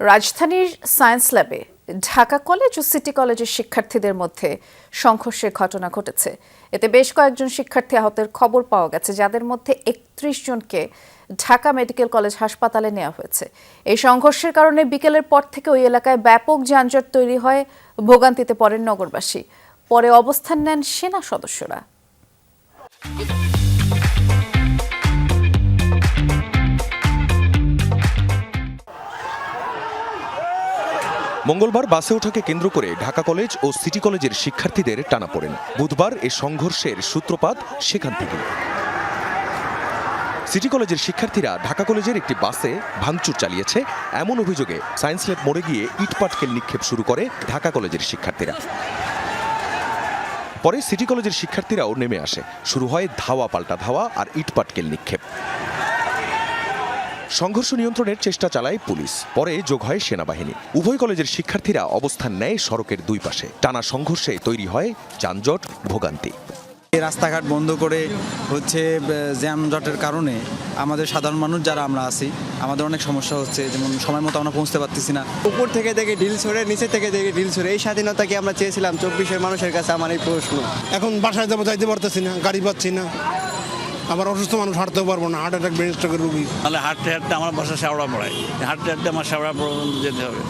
রাজধানীর সায়েন্স ল্যাবে, ঢাকা কলেজ ও সিটি কলেজের শিক্ষার্থীদের মধ্যে সংঘর্ষের ঘটনা ঘটেছে। এতে বেশ কয়েকজন শিক্ষার্থী আহতের খবর পাওয়া গেছে, যাদের মধ্যে একত্রিশ জনকে ঢাকা মেডিকেল কলেজ হাসপাতালে নেওয়া হয়েছে। এই সংঘর্ষের কারণে বিকেলের পর থেকে ওই এলাকায় ব্যাপক যানজট তৈরি হয়, ভোগান্তিতে পড়েন নগরবাসী। পরে অবস্থান নেন সেনা সদস্যরা। মঙ্গলবার বাসে ওঠাকে কেন্দ্র করে ঢাকা কলেজ ও সিটি কলেজের শিক্ষার্থীদের টানা পড়েন। বুধবার এ সংঘর্ষের সূত্রপাত সেখান থেকে। সিটি কলেজের শিক্ষার্থীরা ঢাকা কলেজের একটি বাসে ভাঙচুর চালিয়েছে। এমন অভিযোগে সায়েন্স ল্যাব মোড়ে গিয়ে ইটপাটকেল নিক্ষেপ শুরু করে ঢাকা কলেজের শিক্ষার্থীরা। পরে সিটি কলেজের শিক্ষার্থীরাও নেমে আসে। শুরু হয় ধাওয়া পাল্টা ধাওয়া আর ইটপাটকেল নিক্ষেপ। সংঘর্ষ নিয়ন্ত্রণের চেষ্টা চালায় পুলিশ। পরে যোগ হয় সেনাবাহিনী। উভয় কলেজের শিক্ষার্থীরা অবস্থান নেয় সড়কের দুই পাশে। টানা সংঘর্ষে তৈরি হয় যানজট ভোগান্তি। এই রাস্তাঘাট বন্ধ করে হচ্ছে আহ, যানজটের কারণে আমাদের সাধারণ মানুষ যারা আমরা আছি আমাদের অনেক সমস্যা হচ্ছে যেমন সময় মতো আমরা পৌঁছতে পারতেছি না। উপর থেকে দেখে ঢিল ছড়ে নিচে থেকে দেখে ঢিল ছড়ে এই স্বাধীনতা কি আমরা চেয়েছিলাম? চব্বিশের মানুষের কাছে আমার এই প্রশ্ন। এখন বাসায় যাব যাইতে পারতেছি না গাড়ি পাচ্ছি না। আবার অসুস্থ মানুষ হাঁটতেও পারব না হার্ট অ্যাটাক ব্রেন স্ট্রোকের রুগী। তাহলে হাঁটতে হাঁটতে আমার বাসা শেওড়া পড়ায়। হাঁটতে হাঁটতে আমার শেওড়া পর্যন্ত যেতে হবে।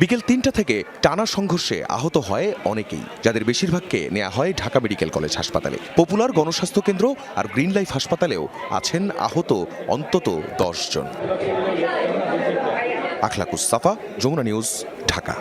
বিকেল তিনটা থেকে টানা সংঘর্ষে আহত হয় অনেকেই যাদের বেশিরভাগকে নেওয়া হয় ঢাকা মেডিকেল কলেজ হাসপাতালে। পপুলার গণস্বাস্থ্য কেন্দ্র আর গ্রিন লাইফ হাসপাতালেও আছেন আহত অন্তত দশ জন। আখলাকুস সাফা যমুনা নিউজ ঢাকা।